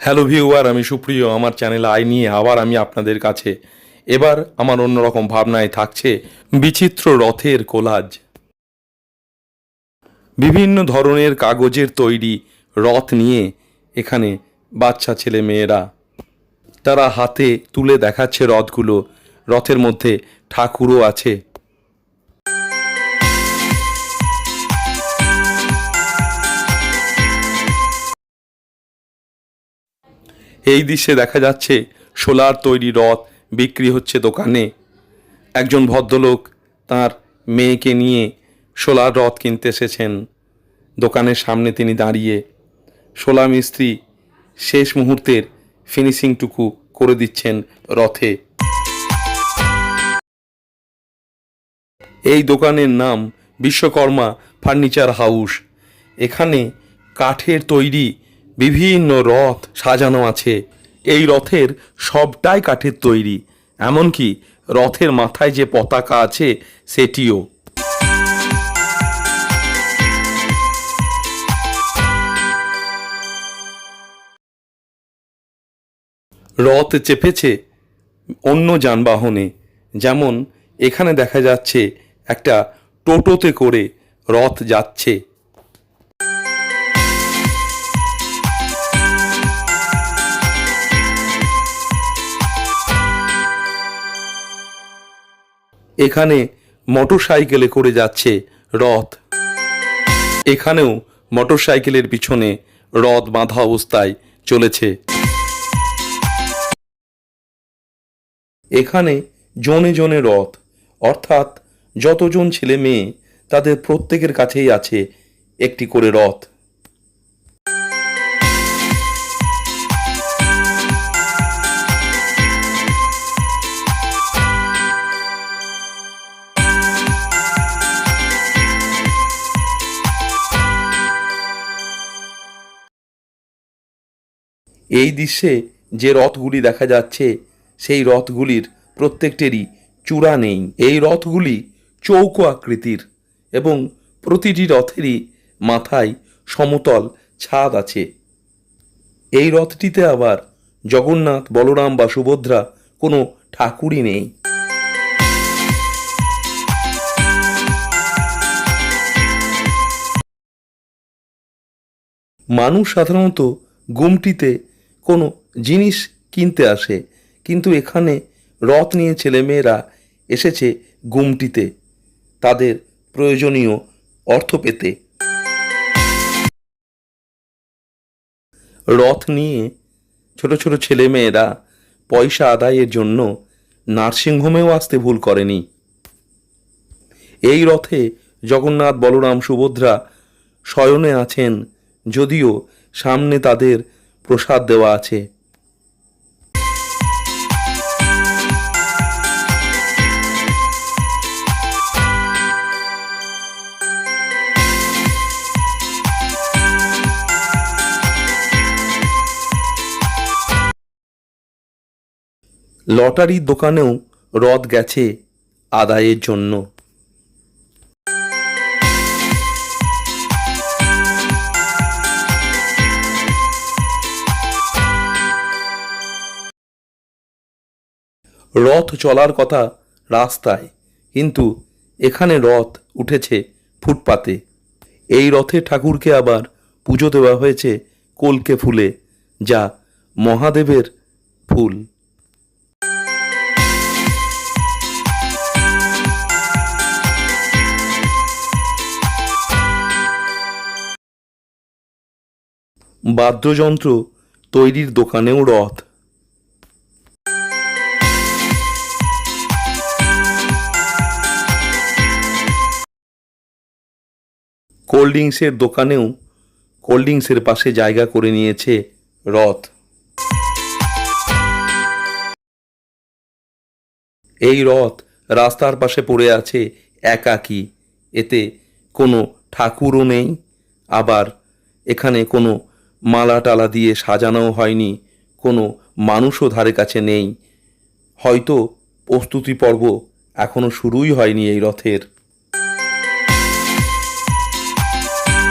Hello viewer আমি সুপ্রিয়, আমার চ্যানেল আই নিয়ে আবার আমি আপনাদের কাছে এবার আমার অন্যরকম ভাবনায় থাকছে বিচিত্র রথের কোলাজ। বিভিন্ন ধরনের কাগজের তৈরি রথ নিয়ে এখানে বাচ্চা ছেলে মেয়েরা, তারা হাতে তুলে দেখাচ্ছে রথগুলো। রথের মধ্যে ঠাকুরও আছে। এই দৃশ্যে দেখা যাচ্ছে সোলার তৈরি রথ বিক্রি হচ্ছে দোকানে। একজন ভদ্রলোক তার মেয়েকে নিয়ে সোলার রথ কিনতে এসেছেন। দোকানের সামনে তিনি দাঁড়িয়ে সোলা মিস্ত্রি শেষ মুহূর্তের ফিনিশিংটুকু করে দিচ্ছেন রথে। এই দোকানের নাম বিশ্বকর্মা ফার্নিচার হাউস। এখানে কাঠের তৈরি বিভিন্ন রথ সাজানো আছে। এই রথের সবটাই কাঠের তৈরি। এমনকি রথের মাথায় যে পতাকা আছে, সেটিও। রথ চেপেছে অন্য যানবাহনে। যেমন এখানে দেখা যাচ্ছে একটা টোটোতে করে রথ যাচ্ছে। এখানে মোটরসাইকেলে করে যাচ্ছে রথ। এখানেও মোটরসাইকেলের পিছনে রথ বাঁধা অবস্থায় চলেছে। এখানে জনে জনে রথ, অর্থাৎ যতজন ছেলে মেয়ে তাদের প্রত্যেকের কাছেই আছে একটি করে রথ। এই দৃশ্যে যে রথগুলি দেখা যাচ্ছে, সেই রথগুলির প্রত্যেকটিরই চূড়া নেই। এই রথগুলি চৌকো আকৃতির এবং প্রতিটি রথেরই মাথায় সমতল ছাদ আছে। এই রথটিতে আবার জগন্নাথ, বলরাম বা সুভদ্রা কোনো ঠাকুরই নেই। মানুষ সাধারণত গুমটিতে কোনো জিনিস কিনতে আসে, কিন্তু এখানে রথ নিয়ে ছেলেমেয়েরা এসেছে গুমটিতে। তাদের প্রয়োজনীয় অর্থ পেতে। রথ নিয়ে ছোট ছোট ছেলেমেয়েরা পয়সা আদায়ের জন্য নার্সিংহোমেও আসতে ভুল করেনি। এই রথে জগন্নাথ, বলরাম, সুভদ্রা শয়নে আছেন, যদিও সামনে তাদের প্রসাদ দেওয়া আছে। লটারির দোকানেও রথ গেছে আদায়ের জন্য। রথ চলার কথা রাস্তায়, কিন্তু এখানে রথ উঠেছে ফুটপাতে। এই রথে ঠাকুরকে আবার পুজো দেওয়া হয়েছে কলকে ফুলে, যা মহাদেবের ফুল। বাদ্যযন্ত্র তৈরির দোকানেও রথ। কোল্ড ড্রিঙ্কসের দোকানেও কোল্ড ড্রিঙ্কসের পাশে জায়গা করে নিয়েছে রথ। এই রথ রাস্তার পাশে পড়ে আছে একাকী। এতে কোনো ঠাকুরও নেই। আবার এখানে কোনো মালা টালা দিয়ে সাজানোও হয়নি। কোনো মানুষও ধারে কাছে নেই। হয়তো প্রস্তুতি পর্ব এখনও শুরুই হয়নি এই রথের।